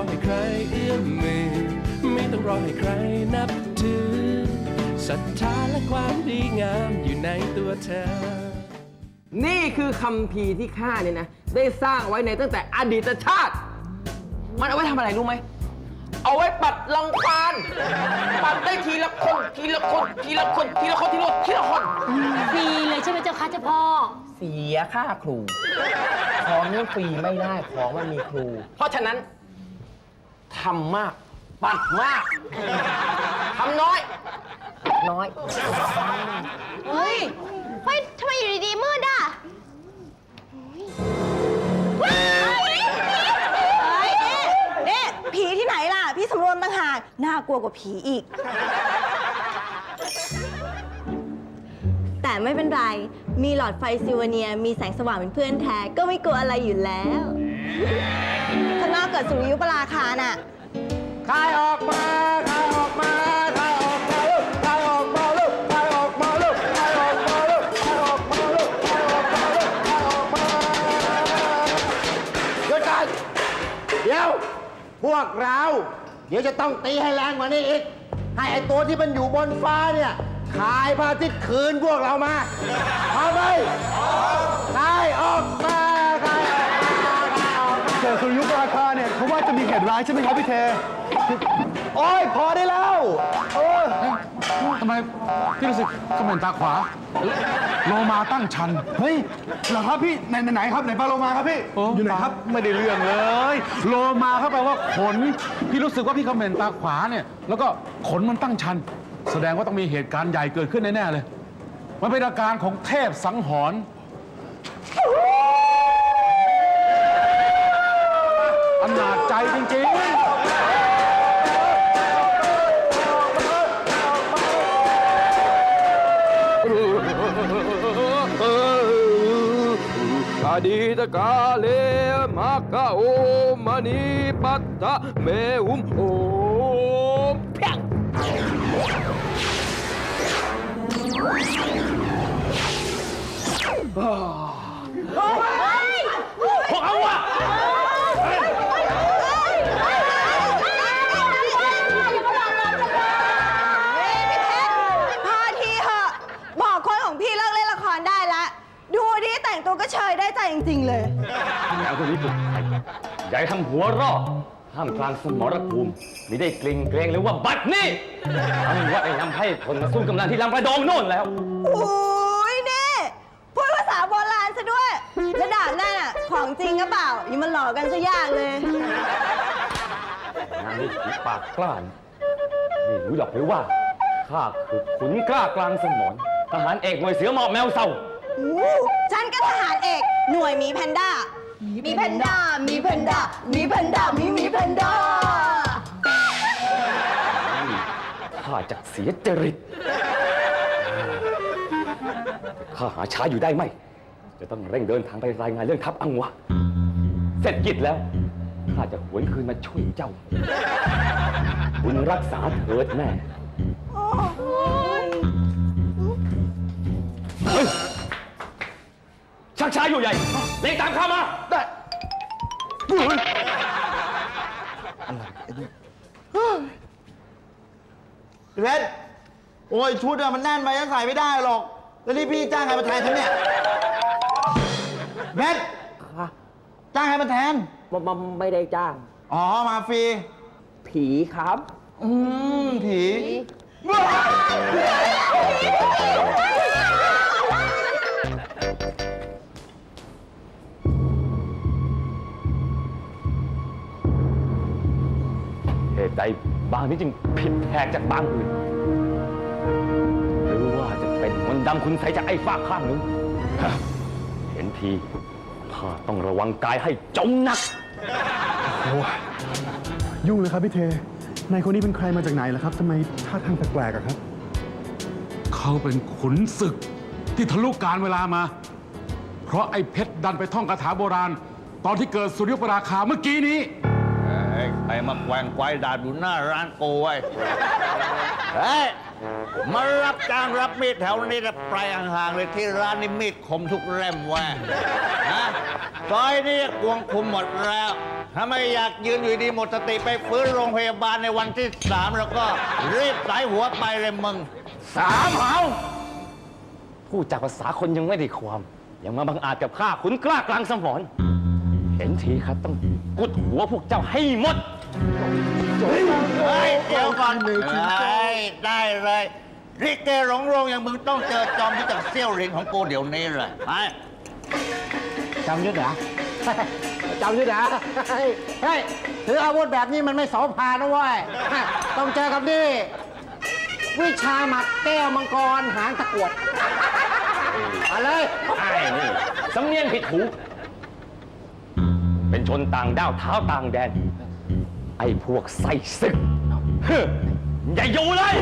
องรอให้ใครเอื้อมมือ ไม่ต้องรอให้ใครนับถือศรัทธาและความดีงามอยู่ในตัวเธอ นี่คือคำพีร์ที่ข้าเนี่ยนะ ได้สร้างไว้ในตั้งแต่อดีตชาติ มันเอาไว้ทำอะไรรู้ไหม เอาไว้ปัดรังควานปัดได้ทีละคน ทีละคน ทีละคน ทีละคน ทีละคนทีละคน ฟรีเลยใช่ไหมเจ้าคะเจ้าพ่อ เสียค่าครู ของนี่ฟรีไม่ได้ ของมันมีครู เพราะฉะนั้น ทำมาก ปัดมากทำน้อยปัดน้อย เฮ้ย เฮ้ยทำไมอยู่ดีๆมืดอะว้ายเฮ้ยนี่นี่ผีที่ไหนล่ะ พี่สำรวมต่างหากน่ากลัวกว่าผีอีก แต่ไม่เป็นไร มีหลอดไฟซิลเวเนีย มีแสงสว่างเป็นเพื่อนแท้ ก็ไม่กลัวอะไรอยู่แล้วข้างนอกเกิดสุริยุปราคาน่ะคายออกมาคายออกมาคายออกมาลูกคายออกมาลูกคายออกมาลูกคายออกมาลูกคายออกมาลูกคายออกมาลูกคายออกมาหยุดก่อนเดี๋ยว พวกเรา เดี๋ยวจะต้องตีให้แรงกว่านี้อีก ให้ไอตัวที่มันอยู่บนฟ้าเนี่ยขายพระอาทิตย์คืนพวกเรามาเอาไปคายออกมา เกิดสุริยุปราคาเนี่ยเขาว่าจะมีเหตุร้ายใช่ไหมครับพี่เท โอ้ยพอได้แล้วโอ้ยทำไมพี่รู้สึกเขม่นตาขวา โลมาตั้งชัน เฮ้ยเหรอครับพี่ไหนไหนไหนครับไหนปลาโลมาครับพี่ อยู่ไหนครับ ไม่ได้เรื่องเลย โลมาเข้าไปว่าขน พี่รู้สึกว่าพี่เขม่นตาขวาเนี่ย แล้วก็ขนมันตั้งชัน แสดงว่าต้องมีเหตุการณ์ใหญ่เกิดขึ้นแน่ๆเลย มันเป็นอาการของเทพสังหรณ์อนาจ ใจจริงๆอดีตกาเลมาคาโอมณีปัตตะเมหุมโอมเพียงพวกเอาอะ ใจจริง ๆ เลยแล้วคนนี้ปลุกไทยอย่าให้ทำหัวเรอห้ามกลางสมรภูมิมิได้เกรงเกรงหรือว่าบัดนี่ทำว่าไอ้นำให้คนมาสู้กำลังที่ลำประดงโน่นแล้ว โอ้ยนี่ พูดภาษาโบราณซะด้วย ระดับนั่นอะ ของจริงก็เปล่า อย่ามาหลอกกันซะยากเลยงานนี้ผีปากกล้านไม่รู้หรอกหรือว่าข้าคือขุนกล้ากลางสมรทหารเอกหน่วยเสือหมอบแมวเศร้าอู้ ฉันก็ทหารเอกหน่วยหมีแพนด้า มีแพนด้า มีแพนด้า มีแพนด้า มีหมีแพนด้า ข้าจะเสียจริตข้าหาช้าอยู่ได้ไหม จะต้องเร่งเดินทางไปรายงานเรื่องทัพอังวะ เสร็จกิจแล้ว ข้าจะหวนคืนมาช่วยเจ้าคุณรักษาเถิดแน่ ชักช้าอยู่ใหญ่เร่งตามข้ามา ได้พี่เพชรโอ้ยชุดอะมันแน่นไปยังใส่ไม่ได้หรอก แล้วนี่พี่จ้างใครมาแทนฉันเนี่ยเพชรจ้างใครมาแทนไม่ได้จ้าง อ๋อ มาฟรี ผีครับ อืมผีพ ใดบางนี้จึงผิดแผกจากบางอื่น หรือว่าจะเป็นมนต์ดำคุณใสยจากไอ้ฟ้าข้างนึงฮะเห็นทีข้าต้องระวังกายให้จงหนัก โอ้ยยุ่งเลยครับพี่เทนายคนนี้เป็นใครมาจากไหนล่ะครับทำไมท่าทางแปลกๆอะครับ เขาเป็นขุนศึกที่ทะลุการเวลามา เพราะไอ้เพชรดันไปท่องคาถาโบราณ ตอนที่เกิดสุริยุปราคาเมื่อกี้นี้ เฮ้ยใครมาแกว่งไกวด่าดูหน้าร้านกูไว้เฮ้ยมารับจ้างรับมีดแถวนี้นะไปห่างๆเลยที่ร้านนี้มีดคมทุกเล่มแว่นะซอยนี้กวงคุมหมดแล้วถ้าไม่อยากยืนอยู่ดีหมดสติไปฟื้นโรงพยาบาลในวันที่สามแล้วก็รีบสายหัวไปเลยมึงสามเหาพูดจากภาษาคนยังไม่ได้ความ ยังมาบังอาจกับข้าขุนกล้ากลางสมร เห็นทีครับต้องกุดหัวพวกเจ้าให้หมดเฮ้ยเดี๋ยวก่อนเฮ้ยได้เลยริเกหลงโรงอย่างมึงต้องเจอจอมที่จากเซี่ยวหลินของกูเดี๋ยวนี้เลยไปจำยุทธเหรอจำยุทธเหรอเฮ้ยเฮ้ยถืออาวุธแบบนี้มันไม่โสภานะเว้ย ต้องเจอกับนี่ วิชาหมักแก้วมังกรหางตะกรวดมาเลยไอ้นี่สำเนียงผิดหู เป็นชนต่างด้าวเท้าต่างแดน ไอ้พวกไส้ศึกเฮ้ยอย่าอยู่เลย